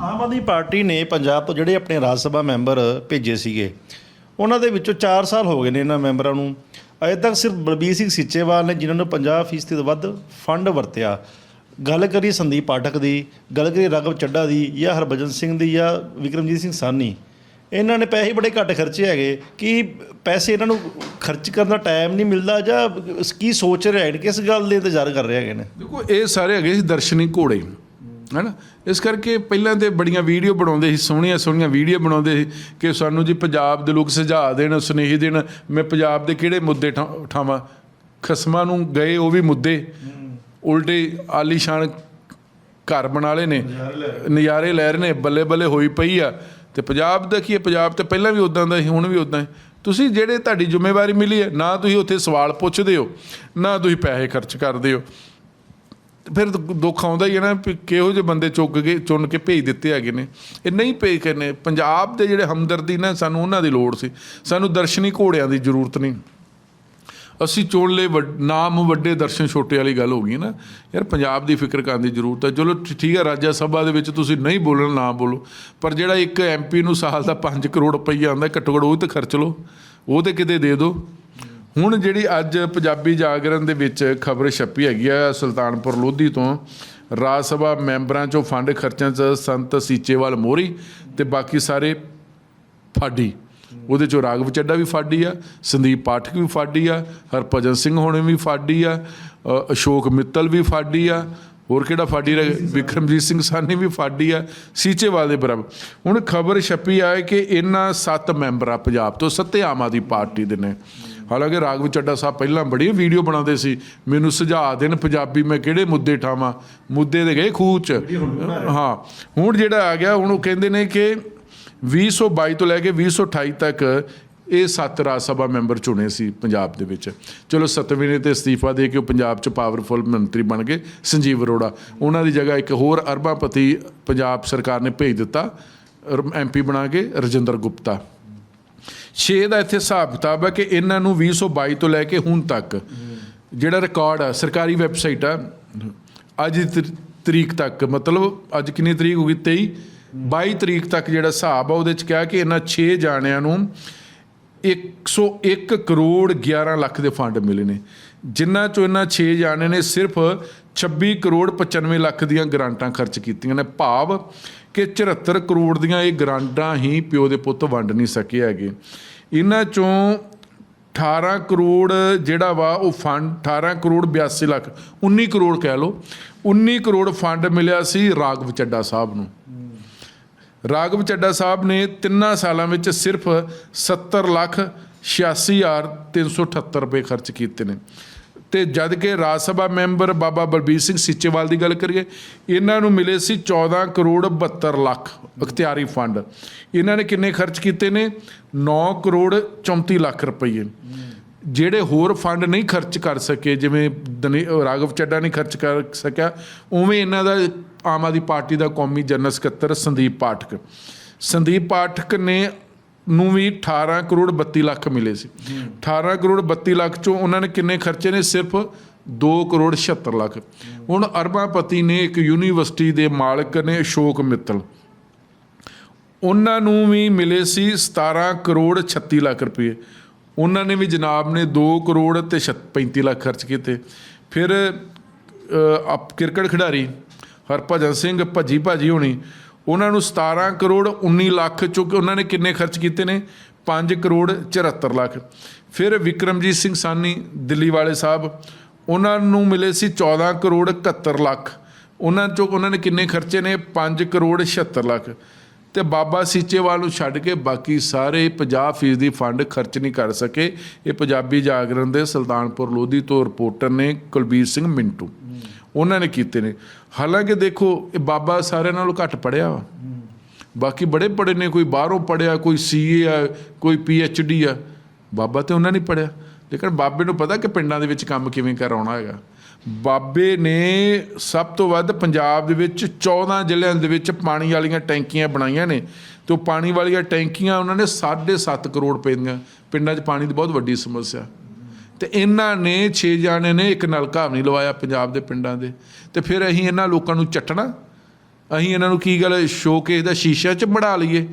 Aam Aadmi party ਨੇ ਪੰਜਾਬ ਤੋਂ ਜਿਹੜੇ ਆਪਣੇ ਰਾਜ ਸਭਾ ਮੈਂਬਰ ਭੇਜੇ ਸੀਗੇ, ਉਹਨਾਂ ਦੇ ਵਿੱਚੋਂ 4 ਸਾਲ ਹੋ ਗਏ ਨੇ ਇਹਨਾਂ ਮੈਂਬਰਾਂ ਨੂੰ। ਅਜੇ ਤੱਕ ਸਿਰਫ ਬਲਬੀਰ ਸਿੰਘ ਸੀਚੇਵਾਲ ਨੇ ਜਿਨ੍ਹਾਂ ਨੂੰ 50% ਤੋਂ ਵੱਧ ਫੰਡ ਵਰਤਿਆ। ਗੱਲ ਕਰੀ ਸੰਦੀਪ ਪਾਠਕ ਦੀ, ਗੱਲ ਕਰੀ ਰਾਘਵ ਚੱਡਾ ਦੀ ਜਾਂ ਹਰਭਜਨ ਸਿੰਘ ਦੀ ਜਾਂ ਵਿਕਰਮਜੀਤ ਸਿੰਘ ਸਾਨੀ ਇਹਨਾਂ ਨੇ ਪੈਸੇ ਬੜੇ ਘੱਟ ਖਰਚੇ ਹੈਗੇ। ਕਿ ਪੈਸੇ ਇਹਨਾਂ ਨੂੰ ਖਰਚ ਕਰਨ ਦਾ ਟਾਈਮ ਨਹੀਂ ਮਿਲਦਾ ਜਾਂ ਕੀ ਸੋਚ ਰਹੇ ਨੇ ਕਿਸ ਗੱਲ ਦੇ ਇੰਤਜ਼ਾਰ ਕਰ ਰਹੇ ਹੈਗੇ ਨੇ? ਦੇਖੋ, ਇਹ ਸਾਰੇ ਹੈਗੇ ਸੀ ਦਰਸ਼ਨੀ ਘੋੜੇ। ਹੈਨਾ? ਇਸ ਕਰਕੇ ਪਹਿਲਾਂ ਤੇ ਬੜੀਆਂ ਵੀਡੀਓ ਬਣਾਉਂਦੇ ਸੀ, ਸੋਹਣੀਆਂ ਸੋਹਣੀਆਂ ਵੀਡੀਓ ਬਣਾਉਂਦੇ ਸੀ ਕਿ ਸਾਨੂੰ ਜੀ ਪੰਜਾਬ ਦੇ ਲੋਕ ਸੁਝਾਅ ਦੇਣ, ਸੁਨੇਹੀ ਦੇਣ, ਮੈਂ ਪੰਜਾਬ ਦੇ ਕਿਹੜੇ ਮੁੱਦੇ ਠਾ- ਉਠਾਵਾਂ? ਖਸਮਾਂ ਨੂੰ ਗਏ ਉਹ ਵੀ ਮੁੱਦੇ। ਉਲਟੇ ਆਲੀਸ਼ਾਨ ਘਰ ਬਣਾ ਲਏ ਨੇ। ਨਜ਼ਾਰੇ ਲੈ ਰਹੇ ਨੇ, ਬੱਲੇ ਬੱਲੇ ਹੋਈ ਪਈ ਆ। ਤੇ ਪੰਜਾਬ ਦਾ ਕੀ ਹੈ? ਪੰਜਾਬ ਤੇ ਪਹਿਲਾਂ ਵੀ ਉਦਾਂ ਦਾ ਸੀ, ਹੁਣ ਵੀ ਉਦਾਂ ਹੈ ਤੁਸੀਂ ਜਿਹੜੇ ਤੁਹਾਡੀ ਜ਼ਿੰਮੇਵਾਰੀ ਮਿਲੀ ਹੈ, ਨਾ ਤੁਸੀਂ ਉੱਥੇ ਸਵਾਲ ਪੁੱਛਦੇ ਹੋ, ਨਾ ਤੁਸੀਂ ਪੈਸੇ ਖਰਚ ਕਰਦੇ ਹੋ। ਫਿਰ ਦੁੱਖ ਆਉਂਦਾ ਹੀ ਹੈ ਨਾ ਵੀ ਕਿਹੋ ਜਿਹੇ ਬੰਦੇ ਚੁੱਕ ਕੇ ਚੁਣ ਕੇ ਭੇਜ ਦਿੱਤੇ ਹੈਗੇ ਨੇ। ਇਹ ਨਹੀਂ ਭੇਜ ਕਰਨੇ ਪੰਜਾਬ ਦੇ ਜਿਹੜੇ ਹਮਦਰਦੀ ਨਾ, ਸਾਨੂੰ ਉਹਨਾਂ ਦੀ ਲੋੜ ਸੀ। ਸਾਨੂੰ ਦਰਸ਼ਨੀ ਘੋੜਿਆਂ ਦੀ ਜ਼ਰੂਰਤ ਨਹੀਂ। ਅਸੀਂ ਚੁਣ ਲਈ ਵੱਡ- ਨਾਮ ਵੱਡੇ ਦਰਸ਼ਨ ਛੋਟੇ ਵਾਲੀ ਗੱਲ ਹੋ ਗਈ ਨਾ। ਯਾਰ ਪੰਜਾਬ ਦੀ ਫਿਕਰ ਕਰਨ ਦੀ ਜ਼ਰੂਰਤ ਹੈ। ਚਲੋ ਠੀਕ ਹੈ, ਰਾਜ ਸਭਾ ਦੇ ਵਿੱਚ ਤੁਸੀਂ ਨਹੀਂ ਬੋਲਣ, ਨਾ ਬੋਲੋ। ਪਰ ਜਿਹੜਾ ਇੱਕ ਐਮਪੀ ਨੂੰ ਸਾਲ ਦਾ 5 ਕਰੋੜ ਰੁਪਈਆ ਆਉਂਦਾ ਘੱਟੋ ਘੱਟ ਉਹ ਤਾਂ ਖਰਚ ਲਓ। ਉਹ ਤੇ ਕਿਤੇ ਦੇ ਦਿਓ। ਹੁਣ ਜਿਹੜੀ ਅੱਜ ਪੰਜਾਬੀ ਜਾਗਰਣ ਦੇ ਵਿੱਚ ਖਬਰ ਛਪੀ ਹੈਗੀ ਆ ਸੁਲਤਾਨਪੁਰ ਲੋਧੀ ਤੋਂ, ਰਾਜ ਸਭਾ ਮੈਂਬਰਾਂ ਚੋਂ ਫੰਡ ਖਰਚਣ 'ਚ ਸੰਤ ਸੀਚੇਵਾਲ ਮੋਰੀ ਤੇ ਬਾਕੀ ਸਾਰੇ ਫਾਡੀ। ਉਹਦੇ ਚੋਂ ਰਾਗਵ ਚੱਡਾ ਵੀ ਫਾਡੀ ਆ, ਸੰਦੀਪ ਪਾਠਕ ਵੀ ਫਾਡੀ ਆ, ਹਰਭਜਨ ਸਿੰਘ ਹੋਣੇ ਵੀ ਫਾਡੀ ਆ ਅਸ਼ੋਕ ਮਿੱਤਲ ਵੀ ਫਾਡੀ ਆ, ਹੋਰ ਕਿਹੜਾ ਫਾਡੀ ਰਹਿ ਵਿਕਰਮਜੀਤ ਸਿੰਘ ਸਾਨੀ ਵੀ ਫਾਡੀ ਆ, ਸੀਚੇਵਾਲ ਦੇ ਬਰਾਬਰ। ਹੁਣ ਖਬਰ ਛਪੀ ਆ ਕਿ ਇਹਨਾਂ ਸੱਤ ਮੈਂਬਰ ਆ ਪੰਜਾਬ ਤੋਂ ਸੱਤੇ ਆਮ ਆਦਮੀ ਪਾਰਟੀ ਦੇ ਨੇ। ਹਾਲਾਂਕਿ ਰਾਗਵ ਚੱਡਾ ਸਾਹਿਬ ਪਹਿਲਾਂ ਬੜੀ ਵੀਡੀਓ ਬਣਾਉਂਦੇ ਸੀ। ਮੈਨੂੰ ਸੁਝਾਅ ਦੇਣ ਪੰਜਾਬੀ ਮੈਂ ਕਿਹੜੇ ਮੁੱਦੇ ਠਾਵਾਂ? ਮੁੱਦੇ ਦੇ ਗਏ ਖੂਹ ਚ। ਹਾਂ ਹੁਣ ਜਿਹੜਾ ਆ ਗਿਆ ਹੁਣ ਉਹ ਕਹਿੰਦੇ ਨੇ ਕਿ 2022 ਤੋਂ ਲੈ ਕੇ 2028 ਤੱਕ ਇਹ ਸੱਤ ਰਾਜ ਸਭਾ ਮੈਂਬਰ ਚੁਣੇ ਸੀ ਪੰਜਾਬ ਦੇ ਵਿੱਚ। ਚਲੋ ਸਤਵੇਂ ਨੇ ਤੇ ਅਸਤੀਫਾ ਦੇ ਕੇ ਉਹ ਪੰਜਾਬ 'ਚ ਪਾਵਰਫੁਲ ਮੰਤਰੀ ਬਣ ਗਏ ਸੰਜੀਵ ਅਰੋੜਾ। ਉਹਨਾਂ ਦੀ ਜਗ੍ਹਾ ਇੱਕ ਹੋਰ ਅਰਬਾਪਤੀ ਪੰਜਾਬ ਸਰਕਾਰ ਨੇ ਭੇਜ ਦਿੱਤਾ ਐਮਪੀ ਬਣਾ ਕੇ ਰਜਿੰਦਰ ਗੁਪਤਾ। 6 ਦਾ ਇੱਥੇ ਹਿਸਾਬ ਕਿਤਾਬ ਹੈ ਕਿ ਇਹਨਾਂ ਨੂੰ 2022 ਤੋਂ ਲੈ ਕੇ ਹੁਣ ਤੱਕ ਜਿਹੜਾ ਰਿਕਾਰਡ ਆ, ਸਰਕਾਰੀ ਵੈਬਸਾਈਟ ਆ, ਅੱਜ ਦੀ ਤਰ- ਤਰੀਕ ਤੱਕ, ਮਤਲਬ ਅੱਜ ਕਿੰਨੀ ਤਰੀਕ ਹੋ ਗਈ? 23 22 ਤਰੀਕ ਤੱਕ ਜਿਹੜਾ ਹਿਸਾਬ ਆ, ਉਹਦੇ ਚ ਕਿਹਾ ਕਿ ਇਹਨਾਂ 6 ਜਾਣਿਆਂ ਨੂੰ 101 ਕਰੋੜ 11 ਲੱਖ ਦੇ ਫੰਡ ਮਿਲੇ ਨੇ। ਜਿਨ੍ਹਾਂ ਚੋਂ ਇਹਨਾਂ 6 ਜਾਣੇ ਨੇ ਸਿਰਫ 26 ਕਰੋੜ 95 ਲੱਖ ਦੀਆਂ ਗ੍ਰਾਂਟਾਂ ਖਰਚ ਕੀਤੀਆਂ ਨੇ। ਭਾਵ ਕਿ 74 ਕਰੋੜ ਦੀਆਂ ਇਹ ਗ੍ਰਾਂਟਾਂ ਹੀ ਪਿਓ ਦੇ ਪੁੱਤ ਵੰਡ ਨਹੀਂ ਸਕੇ ਹੈਗੇ। ਇਹਨਾਂ ਚੋਂ 18 ਕਰੋੜ ਜਿਹੜਾ ਵਾ ਉਹ ਫੰਡ 18 ਕਰੋੜ 82 ਲੱਖ 19 ਕਰੋੜ ਕਹਿ ਲਓ 19 ਕਰੋੜ ਫੰਡ ਮਿਲਿਆ ਸੀ ਰਾਗਵ ਚੱਡਾ ਸਾਹਿਬ ਨੂੰ। ਰਾਗਵ ਚੱਡਾ ਸਾਹਿਬ ਨੇ ਤਿੰਨਾਂ ਸਾਲਾਂ ਵਿੱਚ ਸਿਰਫ 70 ਲੱਖ 86378 ਰੁਪਏ ਖਰਚ ਕੀਤੇ ਨੇ। ਤੇ ਜਦ ਕਿ ਰਾਜ ਸਭਾ ਮੈਂਬਰ ਬਾਬਾ ਬਲਬੀਰ ਸਿੰਘ ਸਿੱਚੇਵਾਲ ਦੀ ਗੱਲ ਕਰੀਏ, ਇਹਨਾਂ ਨੂੰ ਮਿਲੇ ਸੀ 14 ਕਰੋੜ 72 ਲੱਖ ਅਖਤਿਆਰੀ ਫੰਡ। ਇਹਨਾਂ ਨੇ ਕਿੰਨੇ ਖਰਚ ਕੀਤੇ ਨੇ? 9 ਕਰੋੜ 34 ਲੱਖ ਰੁਪਏ ਜਿਹੜੇ ਹੋਰ ਫੰਡ ਨਹੀਂ ਖਰਚ ਕਰ ਸਕੇ, ਜਿਵੇਂ ਦਨੇ- ਰਾਘਵ ਚੱਡਾ ਨਹੀਂ ਖਰਚ ਕਰ ਸਕਿਆ, ਉਵੇਂ ਇਹਨਾਂ ਦਾ ਆਮ ਆਦਮੀ ਪਾਰਟੀ ਦਾ ਕੌਮੀ ਜਨਰਲ ਸਕੱਤਰ ਸੰਦੀਪ ਪਾਠਕ। ਸੰਦੀਪ ਪਾਠਕ ਨੇ ਨੂੰ ਵੀ 18 ਕਰੋੜ 32 ਲੱਖ ਮਿਲੇ ਸੀ। 18 ਕਰੋੜ 32 ਲੱਖ ਚੋਂ ਉਹਨਾਂ ਨੇ ਕਿੰਨੇ ਖਰਚੇ ਨੇ? ਸਿਰਫ 2 ਕਰੋੜ 76 ਲੱਖ। ਹੁਣ ਅਰਬਾਪਤੀ ਨੇ ਇੱਕ ਯੂਨੀਵਰਸਿਟੀ ਦੇ ਮਾਲਕ ਨੇ ਅਸ਼ੋਕ ਮਿੱਤਲ। ਉਹਨਾਂ ਨੂੰ ਵੀ ਮਿਲੇ ਸੀ 17 ਕਰੋੜ 36 ਲੱਖ ਰੁਪਏ। ਉਹਨਾਂ ਨੇ ਵੀ ਜਨਾਬ ਨੇ 2 ਕਰੋੜ ਤੇ 35 ਲੱਖ ਖਰਚ ਕੀਤੇ। ਫਿਰ ਆਪ ਕ੍ਰਿਕਟ ਖਿਡਾਰੀ ਹਰਭਜਨ ਸਿੰਘ ਭੱਜੀ ਭਾਜੀ ਹੋਣੀ ਉਹਨਾਂ ਨੂੰ 17 ਕਰੋੜ 19 ਲੱਖ ਚੁੱਕ ਉਹਨਾਂ ਨੇ ਕਿੰਨੇ ਖਰਚ ਕੀਤੇ ਨੇ? 5 ਕਰੋੜ 74 ਲੱਖ। ਫਿਰ ਵਿਕਰਮਜੀਤ ਸਿੰਘ ਸਾਨੀ ਦਿੱਲੀ ਵਾਲੇ ਸਾਹਿਬ, ਉਹਨਾਂ ਨੂੰ ਮਿਲੇ ਸੀ 14 ਕਰੋੜ 71 ਲੱਖ। ਉਹਨਾਂ ਚੋਂ ਉਹਨਾਂ ਨੇ ਕਿੰਨੇ ਖਰਚੇ ਨੇ? 5 ਕਰੋੜ 76 ਲੱਖ। ਤੇ ਬਾਬਾ ਸੀਚੇਵਾਲ ਨੂੰ ਛੱਡ ਕੇ ਬਾਕੀ ਸਾਰੇ 50% ਫੰਡ ਖਰਚ ਨਹੀਂ ਕਰ ਸਕੇ। ਇਹ ਪੰਜਾਬੀ ਜਾਗਰਣ ਦੇ ਸੁਲਤਾਨਪੁਰ ਲੋਧੀ ਤੋਂ ਰਿਪੋਰਟਰ ਨੇ ਕੁਲਬੀਰ ਸਿੰਘ ਮਿੰਟੂ। ਉਹਨਾਂ ਨੇ ਕੀਤੇ ਨੇ। ਹਾਲਾਂਕਿ ਦੇਖੋ, ਇਹ ਬਾਬਾ ਸਾਰਿਆਂ ਨਾਲੋਂ ਘੱਟ ਪੜਿਆ ਵਾ। ਬਾਕੀ ਬੜੇ ਪੜੇ ਨੇ, ਕੋਈ ਬਾਹਰੋਂ ਪੜਿਆ ਕੋਈ ਸੀਏ ਆ, ਕੋਈ ਡੀ ਆ। ਬਾਬਾ ਤੇ ਉਹਨਾਂ ਨੇ ਪੜਿਆ ਲੇਕਿਨ ਬਾਬੇ ਨੂੰ ਪਤਾ ਕਿ ਪਿੰਡਾਂ ਦੇ ਵਿੱਚ ਕੰਮ ਕਿਵੇਂ ਕਰਾਉਣਾ ਹੈਗਾ। ਬਾਬੇ ਨੇ ਸਭ ਤੋਂ ਵੱਧ ਪੰਜਾਬ ਦੇ ਵਿੱਚ 14 ਜ਼ਿਲ੍ਹਿਆਂ ਦੇ ਵਿੱਚ ਪਾਣੀ ਵਾਲੀਆਂ ਟੈਂਕੀਆਂ ਬਣਾਈਆਂ ਨੇ ਤੇ ਉਹ ਪਾਣੀ ਵਾਲੀਆਂ ਟੈਂਕੀਆਂ ਉਹਨਾਂ ਨੇ 7.5 ਕਰੋੜ ਰੁਪਏ ਦੀਆਂ। ਪਿੰਡਾਂ 'ਚ ਪਾਣੀ ਦੀ ਬਹੁਤ ਵੱਡੀ ਸਮੱਸਿਆ। ਤੇ ਇਹਨਾਂ ਨੇ 6 ਜਾਣੇ ਨੇ ਇੱਕ ਨਲਕਾ ਵੀ ਨਹੀਂ ਲਵਾਇਆ ਪੰਜਾਬ ਦੇ ਪਿੰਡਾਂ ਦੇ। ਤੇ ਫਿਰ ਅਸੀਂ ਇਹਨਾਂ ਲੋਕਾਂ ਨੂੰ ਚੱਟਣਾ। ਅਸੀਂ ਇਹਨਾਂ ਨੂੰ ਕੀ ਗੱਲ ਸ਼ੋਕੇਸ ਦਾ ਸ਼ੀਸ਼ਾ ਚ ਬਣਾ ਲਈਏ।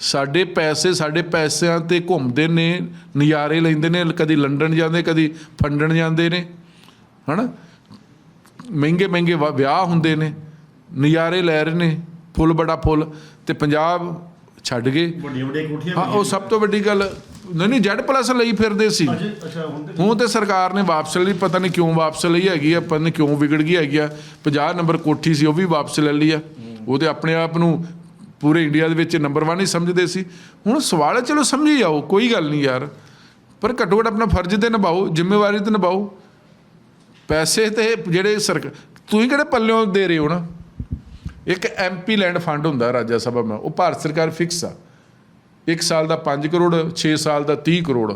ਸਾਡੇ ਪੈਸੇ ਸਾਡੇ ਪੈਸਿਆਂ ਤੇ ਘੁੰਮਦੇ ਨੇ, ਨਜ਼ਾਰੇ ਲੈਂਦੇ ਨੇ, ਕਦੀ ਲੰਡਨ ਜਾਂਦੇ, ਕਦੀ ਫੰਡਣ ਜਾਂਦੇ ਨੇ। ਹਨਾ? ਮਹਿੰਗੇ ਮਹਿੰਗੇ ਵਿਆਹ ਹੁੰਦੇ ਨੇ ਨਜ਼ਾਰੇ ਲੈ ਰਹੇ ਨੇ ਫੁੱਲ ਬੜਾ ਫੁੱਲ ਤੇ ਪੰਜਾਬ ਛੱਡ ਗਏ। ਵੱਡੀਆਂ ਵੱਡੀਆਂ ਕੋਠੀਆਂ ਹਾਂ ਉਹ ਸਭ ਤੋਂ ਵੱਡੀ ਗੱਲ ਨਹੀਂ ਨਹੀਂ ਜੈਡ ਪਲੱਸ ਲਈ ਫਿਰਦੇ ਸੀ। ਹੁਣ ਤੇ ਸਰਕਾਰ ਨੇ ਵਾਪਸ ਲਈ ਪਤਾ ਨਹੀਂ ਕਿਉਂ ਵਾਪਸ ਲਈ ਹੈਗੀ ਆ ਪਤਾ ਨਹੀਂ ਕਿਉਂ ਵਿਗੜ ਗਈ ਹੈਗੀ ਆ। 50 ਨੰਬਰ ਕੋਠੀ ਸੀ ਉਹ ਵੀ ਵਾਪਸ ਲੈ ਲਈ ਆ। ਉਹ ਤੇ ਆਪਣੇ ਆਪ ਨੂੰ ਪੂਰੇ ਇੰਡੀਆ ਦੇ ਵਿੱਚ ਨੰਬਰ 1 ਹੀ ਸਮਝਦੇ ਸੀ। ਹੁਣ ਸਵਾਲ ਹੈ ਚਲੋ ਸਮਝੀ ਜਾਓ ਕੋਈ ਗੱਲ ਨਹੀਂ ਯਾਰ। ਪਰ ਘੱਟੋ ਘੱਟ ਆਪਣਾ ਫਰਜ਼ ਤੇ ਨਿਭਾਓ ਜ਼ਿੰਮੇਵਾਰੀ ਤੇ ਨਿਭਾਓ। ਪੈਸੇ ਤੇ ਜਿਹੜੇ ਸਰਕਾਰ ਤੁਸੀਂ ਕਿਹੜੇ ਪੱਲਿਓਂ ਦੇ ਰਹੇ ਹੋ ਨਾ? ਇੱਕ ਐਮਪੀ ਲੈਂਡ ਫੰਡ ਹੁੰਦਾ ਰਾਜ ਸਭਾ ਮੈਂ ਉਹ ਭਾਰਤ ਸਰਕਾਰ ਫਿਕਸ ਆ। ਇੱਕ ਸਾਲ ਦਾ 5 ਕਰੋੜ 6 ਸਾਲ ਦਾ 30 ਕਰੋੜ।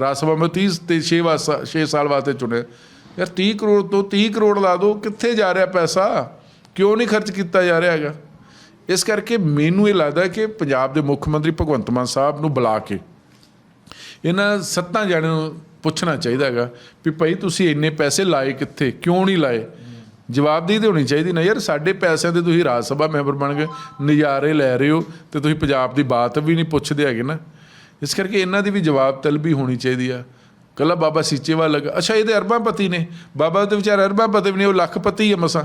ਰਾਜ ਸਭਾ ਮੈਂ 30 ਤੇ 6 ਵਾਸਾ 6 ਸਾਲ ਵਾਸਤੇ ਚੁਣਿਆ ਯਾਰ 30 ਕਰੋੜ ਤੋਂ 30 ਕਰੋੜ ਲਾ ਦਿਓ ਕਿੱਥੇ ਜਾ ਰਿਹਾ ਪੈਸਾ? ਕਿਉਂ ਨਹੀਂ ਖਰਚ ਕੀਤਾ ਜਾ ਰਿਹਾ ਹੈਗਾ? ਇਸ ਕਰਕੇ ਮੈਨੂੰ ਇਹ ਲੱਗਦਾ ਕਿ ਪੰਜਾਬ ਦੇ ਮੁੱਖ ਮੰਤਰੀ ਭਗਵੰਤ ਮਾਨ ਸਾਹਿਬ ਨੂੰ ਬੁਲਾ ਕੇ ਇਹਨਾਂ ਸੱਤਾਂ ਜਣਿਆਂ ਨੂੰ ਪੁੱਛਣਾ ਚਾਹੀਦਾ ਹੈਗਾ ਵੀ ਭਾਈ ਤੁਸੀਂ ਇੰਨੇ ਪੈਸੇ ਲਾਏ ਕਿੱਥੇ? ਕਿਉਂ ਨਹੀਂ ਲਾਏ? ਜਵਾਬਦੇਹੀ ਤੇ ਹੋਣੀ ਚਾਹੀਦੀ ਨਾ ਯਾਰ, ਸਾਡੇ ਪੈਸਿਆਂ ਤੇ ਤੁਸੀਂ ਰਾਜ ਸਭਾ ਮੈਂਬਰ ਬਣ ਗਏ ਨਜ਼ਾਰੇ ਲੈ ਰਹੇ ਹੋ ਤੇ ਤੁਸੀਂ ਪੰਜਾਬ ਦੀ ਬਾਤ ਵੀ ਨਹੀਂ ਪੁੱਛਦੇ ਹੈਗੇ ਨਾ। ਇਸ ਕਰਕੇ ਇਹਨਾਂ ਦੀ ਵੀ ਜਵਾਬ ਤਲਬੀ ਹੋਣੀ ਚਾਹੀਦੀ ਆ। ਕੱਲਾ ਬਾਬਾ ਸੀਚੇਵਾਲ ਲੱਗਾ ਅੱਛਾ ਇਹਦੇ ਅਰਬਾਂ ਪਤੀ ਨੇ। ਬਾਬਾ ਤੇ ਵਿਚਾਰਾ ਅਰਬਾਂਪਤੀ ਵੀ ਨੇ ਉਹ ਲੱਖਪਤੀ ਆ ਮਸਾਂ।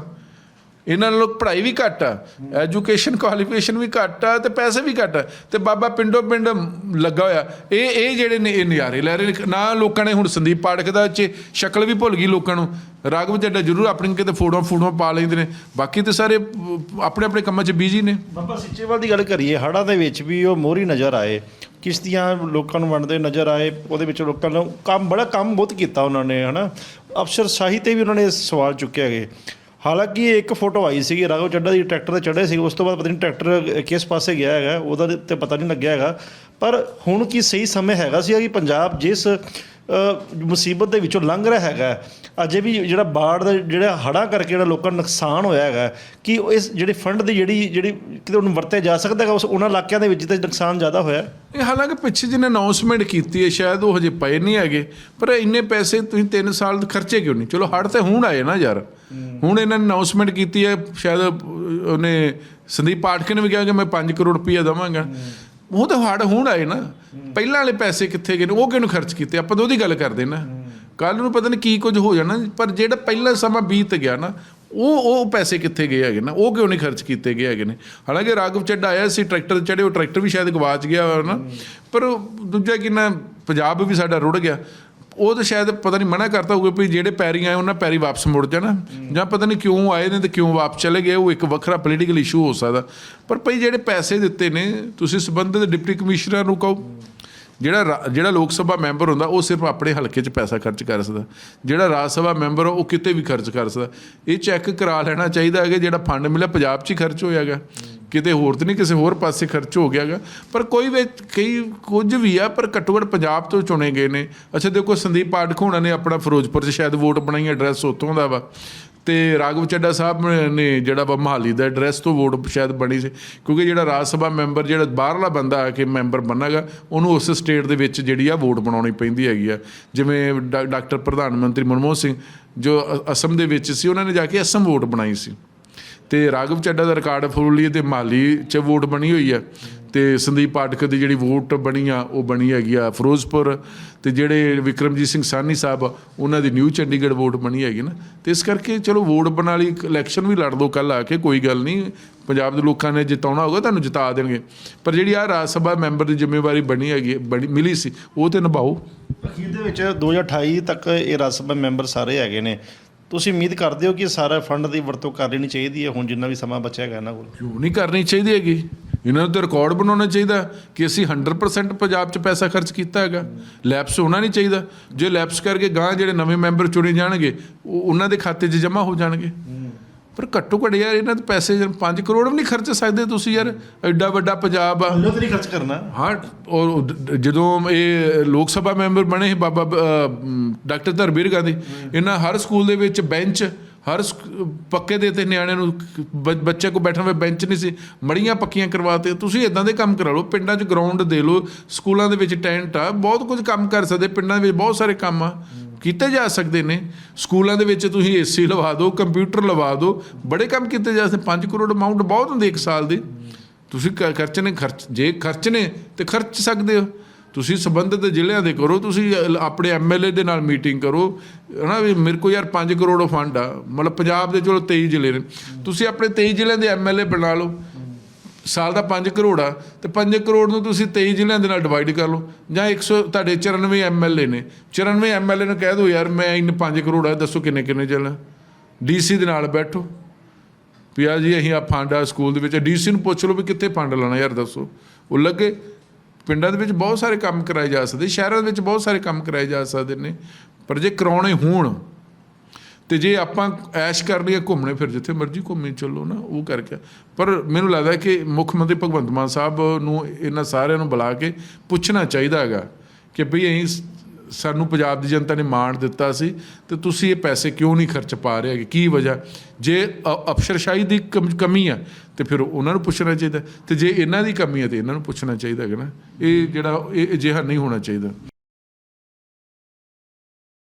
ਇਹਨਾਂ ਨਾਲ ਪੜ੍ਹਾਈ ਵੀ ਘੱਟ ਆ ਐਜੂਕੇਸ਼ਨ ਕੁਆਲੀਫਿਕੇਸ਼ਨ ਵੀ ਘੱਟ ਆ ਤੇ ਪੈਸੇ ਵੀ ਘੱਟ ਆ। ਤੇ ਬਾਬਾ ਪਿੰਡੋ ਪਿੰਡ ਲੱਗਾ ਹੋਇਆ। ਇਹ ਇਹ ਜਿਹੜੇ ਨੇ, ਇਹ ਨਜ਼ਾਰੇ ਲੈ ਰਹੇ ਨੇ। ਨਾ ਲੋਕਾਂ ਨੇ ਹੁਣ ਸੰਦੀਪ ਪਾਠਕ ਦਾ ਚ ਸ਼ਕਲ ਵੀ ਭੁੱਲ ਗਈ ਲੋਕਾਂ ਨੂੰ। ਰਾਘਵ ਚੱਡਾ ਜ਼ਰੂਰ ਆਪਣੀ ਕਿਤੇ ਫੋਟੋਆਂ ਫੋਟੋ ਪਾ ਲੈਂਦੇ ਨੇ। ਬਾਕੀ ਤੇ ਸਾਰੇ ਆਪਣੇ ਆਪਣੇ ਕੰਮਾਂ 'ਚ ਬਿਜ਼ੀ ਨੇ। ਬਾਬਾ ਸਿੱਚੇਵਾਲ ਦੀ ਗੱਲ ਕਰੀਏ, ਹੜ੍ਹਾਂ ਦੇ ਵਿੱਚ ਵੀ ਉਹ ਮੋਹਰੀ ਨਜ਼ਰ ਆਏ। ਕਿਸ਼ਤੀਆਂ ਲੋਕਾਂ ਨੂੰ ਵੰਡਦੇ ਨਜ਼ਰ ਆਏ। ਉਹਦੇ ਵਿੱਚ ਲੋਕਾਂ ਨੂੰ ਕੰਮ, ਬੜਾ ਕੰਮ ਬਹੁਤ ਕੀਤਾ ਉਹਨਾਂ ਨੇ, ਹਨਾ। ਅਫਸਰ ਸ਼ਾਹੀ ਤੇ ਵੀ ਉਹਨਾਂ ਨੇ ਸਵਾਲ ਚੁੱਕਿਆ ਗਏ ਹਾਲਾਂਕਿ ਇਹ ਇੱਕ ਫੋਟੋ ਆਈ ਸੀਗੀ, ਰਾਘਵ ਚੱਡਾ ਦੀ ਟਰੈਕਟਰ ਤੇ ਚੜ੍ਹੇ ਸੀ ਉਸ ਤੋਂ ਬਾਅਦ ਪਤਾ ਨਹੀਂ ਟਰੈਕਟਰ ਕਿਸ ਪਾਸੇ ਗਿਆ ਹੈਗਾ, ਉਹਦਾ ਤੇ ਪਤਾ ਨਹੀਂ ਲੱਗਿਆ ਹੈਗਾ। ਪਰ ਹੁਣ ਕੀ ਸਹੀ ਸਮੇਂ ਹੈਗਾ ਸੀ ਕਿ ਪੰਜਾਬ ਜਿਸ ਮੁਸੀਬਤ ਦੇ ਵਿੱਚੋਂ ਲੰਘ ਰਿਹਾ ਹੈਗਾ ਅਜੇ ਵੀ ਜਿਹੜਾ ਬਾੜ ਦਾ ਜਿਹੜਾ ਹੜ੍ਹਾਂ ਕਰਕੇ ਜਿਹੜਾ ਲੋਕਾਂ ਨੂੰ ਨੁਕਸਾਨ ਹੋਇਆ ਹੈਗਾ ਕਿ ਇਸ ਜਿਹੜੇ ਫੰਡ ਦੀ ਜਿਹੜੀ ਜਿਹੜੀ ਕਿਤੇ ਉਹਨੂੰ ਵਰਤਿਆ ਜਾ ਸਕਦਾ ਹੈਗਾ, ਉਸ ਉਹਨਾਂ ਇਲਾਕਿਆਂ ਦੇ ਵਿੱਚ ਤੇ ਨੁਕਸਾਨ ਜ਼ਿਆਦਾ ਹੋਇਆ ਇਹ ਹਾਲਾਂਕਿ ਪਿੱਛੇ ਜਿਹਨੇ ਅਨਾਉਂਸਮੈਂਟ ਕੀਤੀ ਹੈ, ਸ਼ਾਇਦ ਉਹ ਹਜੇ ਪਏ ਨਹੀਂ ਹੈਗੇ, ਪਰ ਇੰਨੇ ਪੈਸੇ ਤੁਸੀਂ 3 ਸਾਲ ਖਰਚੇ ਕਿਉਂ ਨਹੀਂ? ਚਲੋ ਹੜ ਤੇ ਹੁਣ ਆਏ ਨਾ ਯਾਰ। ਹੁਣ ਇਹਨਾਂ ਨੇ ਅਨਾਉਂਸਮੈਂਟ ਕੀਤੀ ਹੈ, ਸ਼ਾਇਦ ਉਹਨੇ ਸੰਦੀਪ ਪਾਠਕ ਨੇ ਵੀ ਕਿਹਾ ਕਿ ਮੈਂ 5 ਕਰੋੜ ਰੁਪਈਆ ਦੇਵਾਂਗਾ। ਉਹ ਤਾਂ ਹੜ ਹੁਣ ਆਏ ਨਾ। ਪਹਿਲਾਂ ਵਾਲੇ ਪੈਸੇ ਕਿੱਥੇ ਗਏ ਨੇ, ਉਹ ਕਿਹਨੂੰ ਖਰਚ ਕੀਤੇ? ਆਪਾਂ ਤਾਂ ਉਹਦੀ ਗੱਲ ਕਰਦੇ ਨਾ। ਕੱਲ ਨੂੰ ਪਤਾ ਨਹੀਂ ਕੀ ਕੁਝ ਹੋ ਜਾਣਾ, ਪਰ ਜਿਹੜਾ ਪਹਿਲਾ ਸਮਾਂ ਬੀਤ ਗਿਆ ਨਾ, ਉਹ ਉਹ ਪੈਸੇ ਕਿੱਥੇ ਗਏ ਹੈਗੇ ਨਾ, ਉਹ ਕਿਉਂ ਨਹੀਂ ਖਰਚ ਕੀਤੇ ਗਏ ਹੈਗੇ ਨੇ? ਹਾਲਾਂਕਿ ਰਾਘਵ ਚੱਡਾ ਆਇਆ ਸੀ, ਟਰੈਕਟਰ ਚੜੇ ਉਹ ਟਰੈਕਟਰ ਵੀ ਸ਼ਾਇਦ ਗਵਾਚ ਗਿਆ ਹੋਇਆ ਨਾ ਪਰ ਉਹ ਦੂਜਾ ਕਿੰਨਾ, ਪੰਜਾਬ ਵੀ ਸਾਡਾ ਰੁੜ ਗਿਆ। ਉਹ ਤਾਂ ਸ਼ਾਇਦ ਪਤਾ ਨਹੀਂ ਮਨਾ ਕਰਤਾ ਹੋਊਗਾ ਵੀ ਜਿਹੜੇ ਪੈਰੀ ਆਏ ਉਹਨਾਂ ਪੈਰੀ ਵਾਪਸ ਮੁੜ ਜਾਣਾ। ਜਾਂ ਪਤਾ ਨਹੀਂ ਕਿਉਂ ਆਏ ਨੇ ਤੇ ਕਿਉਂ ਵਾਪਸ ਚਲੇ ਗਏ, ਉਹ ਇੱਕ ਵੱਖਰਾ ਪੋਲੀਟੀਕਲ ਇਸ਼ੂ ਹੋ ਸਕਦਾ। ਪਰ ਭਈ ਜਿਹੜੇ ਪੈਸੇ ਦਿੱਤੇ ਨੇ, ਤੁਸੀਂ ਸੰਬੰਧਿਤ ਡਿਪਟੀ ਕਮਿਸ਼ਨਰ ਨੂੰ ਕਹੋ। ਜਿਹੜਾ ਰਾ- ਜਿਹੜਾ ਲੋਕ ਸਭਾ ਮੈਂਬਰ ਹੁੰਦਾ, ਉਹ ਸਿਰਫ ਆਪਣੇ ਹਲਕੇ 'ਚ ਪੈਸਾ ਖਰਚ ਕਰ ਸਕਦਾ। ਜਿਹੜਾ ਰਾਜ ਸਭਾ ਮੈਂਬਰ ਉਹ ਕਿਤੇ ਵੀ ਖਰਚ ਕਰ ਸਕਦਾ। ਇਹ ਚੈੱਕ ਕਰਾ ਲੈਣਾ ਚਾਹੀਦਾ ਹੈ ਕਿ ਜਿਹੜਾ ਫੰਡ ਮਿਲਿਆ, ਪੰਜਾਬ 'ਚ ਹੀ ਖਰਚ ਹੋਇਆਗਾ ਕਿਤੇ ਹੋਰ ਤੇ ਨਹੀਂ, ਕਿਸੇ ਹੋਰ ਪਾਸੇ ਖਰਚ ਹੋ ਗਿਆਗਾ। ਪਰ ਕੋਈ ਵੀ ਕਈ ਕੁਝ ਵੀ ਆ, ਪਰ ਘੱਟੋ ਘੱਟ ਪੰਜਾਬ ਤੋਂ ਚੁਣੇ ਗਏ ਨੇ। ਅੱਛਾ, ਦੇਖੋ ਸੰਦੀਪ ਪਾਠਕ ਹੋਣਾ ਨੇ ਆਪਣਾ ਫਿਰੋਜ਼ਪੁਰ 'ਚ ਸ਼ਾਇਦ ਵੋਟ ਬਣਾਈ ਐਡਰੈਸ ਉੱਥੋਂ ਦਾ ਵਾ। ਤੇ ਰਾਘਵ ਚੱਡਾ ਸਾਹਿਬ ਨੇ ਜਿਹੜਾ ਵਾ ਮਹਾਲੀ ਦਾ ਐਡਰੈਸ ਤੋਂ ਵੋਟ ਸ਼ਾਇਦ ਬਣੀ ਸੀ। ਕਿਉਂਕਿ ਜਿਹੜਾ ਰਾਜ ਸਭਾ ਮੈਂਬਰ, ਜਿਹੜਾ ਬਾਹਰਲਾ ਬੰਦਾ ਆ ਕੇ ਮੈਂਬਰ ਬਣਾਗਾ ਉਹਨੂੰ ਉਸ ਸਟੇਟ ਦੇ ਵਿੱਚ ਜਿਹੜੀ ਆ ਵੋਟ ਬਣਾਉਣੀ ਪੈਂਦੀ ਹੈਗੀ ਆ। ਜਿਵੇਂ ਡਾ- ਡਾਕਟਰ ਪ੍ਰਧਾਨ ਮੰਤਰੀ ਮਨਮੋਹਨ ਸਿੰਘ, ਜੋ ਅ- ਅਸਮ ਦੇ ਵਿੱਚ ਸੀ, ਉਹਨਾਂ ਨੇ ਜਾ ਕੇ ਅਸਮ ਵੋਟ ਬਣਾਈ ਸੀ। ਤੇ ਰਾਘਵ ਚੱਡਾ ਦਾ ਰਿਕਾਰਡ ਫੁੱਲੀ ਤੇ ਮਾਲੀ ਚ ਵੋਟ ਬਣੀ ਹੋਈ ਆ ਤੇ ਸੰਦੀਪ ਪਾਠਕ ਦੀ ਜਿਹੜੀ ਵੋਟ ਬਣੀ ਆ, ਉਹ ਬਣੀ ਹੈਗੀ ਆ ਫਿਰੋਜ਼ਪੁਰ ਤੇ ਜਿਹੜੇ ਵਿਕਰਮਜੀਤ ਸਿੰਘ ਸਾਨੀ ਸਾਹਿਬ, ਉਹਨਾਂ ਦੀ ਨਿਊ ਚੰਡੀਗੜ੍ਹ ਵੋਟ ਬਣੀ ਹੈਗੀ ਨਾ। ਤੇ ਇਸ ਕਰਕੇ ਚਲੋ ਵੋਟ ਬਣਾ ਲਈ ਇਲੈਕਸ਼ਨ ਵੀ ਲੜ ਦੋ ਕੱਲ ਆ ਕੇ, ਕੋਈ ਗੱਲ ਨਹੀਂ। ਪੰਜਾਬ ਦੇ ਲੋਕਾਂ ਨੇ ਜਿਤਾਉਣਾ ਹੋਗਾ ਤੁਹਾਨੂੰ ਜਿਤਾ ਦੇਣਗੇ। ਪਰ ਜਿਹੜੀ ਆ ਰਾਜ ਸਭਾ ਮੈਂਬਰ ਦੀ ਜ਼ਿੰਮੇਵਾਰੀ ਬਣੀ ਹੈਗੀ, ਬਣੀ, ਮਿਲੀ ਸੀ, ਉਹ ਤੇ ਨਿਭਾਓ। ਅਖੀਰ ਦੇ ਵਿੱਚ 2028 ਤੱਕ ਇਹ ਰਾਜ ਸਭਾ ਮੈਂਬਰ ਸਾਰੇ ਹੈਗੇ ਨੇ। ਤੁਸੀਂ ਉਮੀਦ ਕਰਦੇ ਹੋ ਕਿ ਸਾਰਾ ਫੰਡ ਦੀ ਵਰਤੋਂ ਕਰ ਲੈਣੀ ਚਾਹੀਦੀ ਹੈ, ਹੁਣ ਜਿੰਨਾ ਵੀ ਸਮਾਂ ਬਚਿਆ ਹੈਗਾ ਇਹਨਾਂ ਕੋਲ? ਕਿਉਂ ਨਹੀਂ ਕਰਨੀ ਚਾਹੀਦੀ ਹੈਗੀ? ਇਹਨਾਂ ਨੂੰ ਤਾਂ ਰਿਕਾਰਡ ਬਣਾਉਣਾ ਚਾਹੀਦਾ ਕਿ ਅਸੀਂ 100% ਪੰਜਾਬ 'ਚ ਪੈਸਾ ਖਰਚ ਕੀਤਾ ਹੈਗਾ। ਲੈਪਸ ਹੋਣਾ ਨਹੀਂ ਚਾਹੀਦਾ। ਜੇ ਲੈਪਸ ਕਰਕੇ ਗਾਂ ਜਿਹੜੇ ਨਵੇਂ ਮੈਂਬਰ ਚੁਣੇ ਜਾਣਗੇ, ਉਹ ਉਹਨਾਂ ਦੇ ਖਾਤੇ 'ਚ ਜਮ੍ਹਾਂ ਹੋ ਜਾਣਗੇ। ਪਰ ਘੱਟੋ ਘੱਟ ਯਾਰ ਇਹਨਾਂ ਦੇ ਪੈਸੇ 5 ਕਰੋੜ ਵੀ ਨਹੀਂ ਖਰਚ ਸਕਦੇ ਤੁਸੀਂ ਯਾਰ ਐਡਾ ਵੱਡਾ ਪੰਜਾਬ ਆ। ਤੇ ਨਹੀਂ ਖਰਚ ਕਰਨਾ? ਹਾਂ ਔਰ ਜਦੋਂ ਇਹ ਲੋਕ ਸਭਾ ਮੈਂਬਰ ਬਣੇ ਬਾਬਾ ਡਾਕਟਰ ਧਰਮਵੀਰ ਗਾਂਧੀ ਇਹਨਾਂ ਹਰ ਸਕੂਲ ਦੇ ਵਿੱਚ ਬੈਂਚ ਹਰ ਪੱਕੇ ਦੇ ਤੇ ਨਿਆਣਿਆਂ ਨੂੰ ਬੱਚੇ ਕੋ ਬੈਠਣ ਵੇ ਬੈਂਚ ਨਹੀਂ ਸੀ ਮੜੀਆਂ ਪੱਕੀਆਂ ਕਰਵਾਤੇ। ਤੁਸੀਂ ਇਦਾਂ ਦੇ ਕੰਮ ਕਰਾ ਲਓ ਪਿੰਡਾਂ 'ਚ ਗਰਾਊਂਡ ਦੇ ਲਓ ਸਕੂਲਾਂ ਦੇ ਵਿੱਚ ਟੈਂਟ ਆ ਬਹੁਤ ਕੁਝ ਕੰਮ ਕਰ ਸਕਦੇ ਪਿੰਡਾਂ ਵਿੱਚ ਬਹੁਤ ਸਾਰੇ ਕੰਮ ਆ। ਕੀਤੇ ਜਾ ਸਕਦੇ ਨੇ। ਸਕੂਲਾਂ ਦੇ ਵਿੱਚ ਤੁਸੀਂ ਏਸੀ ਲਵਾ ਦਿਓ, ਕੰਪਿਊਟਰ ਲਵਾ ਦਿਓ। ਬੜੇ ਕੰਮ ਕੀਤੇ ਜਾ ਸਕਦੇ 5 ਕਰੋੜ ਅਮਾਉਂਟ ਬਹੁਤ ਹੁੰਦੇ ਇੱਕ ਸਾਲ ਦੇ। ਤੁਸੀਂ ਕ- ਖਰਚਣੇ ਖਰਚ, ਜੇ ਖਰਚਣੇ ਤੇ ਖਰਚ ਸਕਦੇ ਹੋ। ਤੁਸੀਂ ਸੰਬੰਧਿਤ ਜ਼ਿਲ੍ਹਿਆਂ ਦੇ ਕਰੋ। ਤੁਸੀਂ ਅ- ਆਪਣੇ ਐਮਐਲਏ ਦੇ ਨਾਲ ਮੀਟਿੰਗ ਕਰੋ। ਹਨਾ ਵੀ ਮੇਰੇ ਕੋਲ ਯਾਰ 5 ਕਰੋੜ ਫੰਡ ਆ। ਮਤਲਬ ਪੰਜਾਬ ਦੇ ਚਲੋ 23 ਜ਼ਿਲ੍ਹੇ ਨੇ। ਤੁਸੀਂ ਆਪਣੇ 23 ਜ਼ਿਲ੍ਹਿਆਂ ਦੇ ਐਮਐਲਏ ਬਣਾ ਲਓ। ਸਾਲ ਦਾ 5 ਕਰੋੜ ਆ, ਤੇ 5 ਕਰੋੜ ਨੂੰ ਤੁਸੀਂ 23 ਜ਼ਿਲ੍ਹਿਆਂ ਦੇ ਨਾਲ ਡਿਵਾਈਡ ਕਰ ਲਓ, ਜਾਂ 100 ਤੁਹਾਡੇ 94 ਐਮਐਲਏ ਨੇ। 94 ਐਮਐਲਏ ਨੂੰ ਕਹਿ ਦਿਓ, ਯਾਰ, ਮੈਂ ਇਨ 5 ਕਰੋੜ ਆ, ਦੱਸੋ ਕਿੰਨੇ ਕਿੰਨੇ ਚੱਲਣ? ਡੀਸੀ ਦੇ ਨਾਲ ਬੈਠੋ। ਵੀ ਆ ਜੀ, ਅਸੀਂ ਆ ਫੰਡ ਆ ਸਕੂਲ ਦੇ ਵਿੱਚ। ਡੀਸੀ ਨੂੰ ਪੁੱਛ ਲਓ ਵੀ ਕਿੱਥੇ ਫੰਡ ਲਾਣਾ ਯਾਰ ਦੱਸੋ। ਉਹ ਲੱਗੇ। ਪਿੰਡਾਂ ਦੇ ਵਿੱਚ ਬਹੁਤ ਸਾਰੇ ਕੰਮ ਕਰਾਏ ਜਾ ਸਕਦੇ, ਸ਼ਹਿਰਾਂ ਦੇ ਵਿੱਚ ਬਹੁਤ ਸਾਰੇ ਕੰਮ ਕਰਾਏ ਜਾ ਸਕਦੇ ਨੇ। ਪਰ ਜੇ ਕਰਾਉਣੇ ਹੋਣ ਤੇ ਜੇ ਆਪਾਂ ਐਸ਼ ਕਰ ਲਈਏ ਘੁੰਮਣੇ ਫਿਰ ਜਿੱਥੇ ਮਰਜ਼ੀ ਘੁੰਮੀ ਚੱਲੋ ਨਾ, ਉਹ ਕਰਕੇ। ਪਰ ਮੈਨੂੰ ਲੱਗਦਾ ਕਿ ਮੁੱਖ ਮੰਤਰੀ ਭਗਵੰਤ ਮਾਨ ਸਾਹਿਬ ਨੂੰ ਇਹਨਾਂ ਸਾਰਿਆਂ ਨੂੰ ਬੁਲਾ ਕੇ ਪੁੱਛਣਾ ਚਾਹੀਦਾ ਹੈਗਾ ਕਿ ਭਈ ਅਸੀਂ ਸਾਨੂੰ ਪੰਜਾਬ ਦੀ ਜਨਤਾ ਨੇ ਮਾਣ ਦਿੱਤਾ ਸੀ ਤੇ ਤੁਸੀਂ ਇਹ ਪੈਸੇ ਕਿਉਂ ਨਹੀਂ ਖਰਚ ਪਾ ਰਹੇ ਹੈਗੇ? ਕੀ ਵਜ੍ਹਾ? ਜੇ ਅਫਸਰਸ਼ਾਹੀ ਦੀ ਕਮ- ਕਮੀ ਆ, ਤੇ ਫਿਰ ਉਹਨਾਂ ਨੂੰ ਪੁੱਛਣਾ ਚਾਹੀਦਾ। ਤੇ ਜੇ ਇਹਨਾਂ ਦੀ ਕਮੀ ਹੈ ਤੇ ਇਹਨਾਂ ਨੂੰ ਪੁੱਛਣਾ ਚਾਹੀਦਾ ਹੈਗਾ ਨਾ। ਇਹ ਜਿਹੜਾ, ਇਹ ਅਜਿਹਾ ਨਹੀਂ ਹੋਣਾ ਚਾਹੀਦਾ।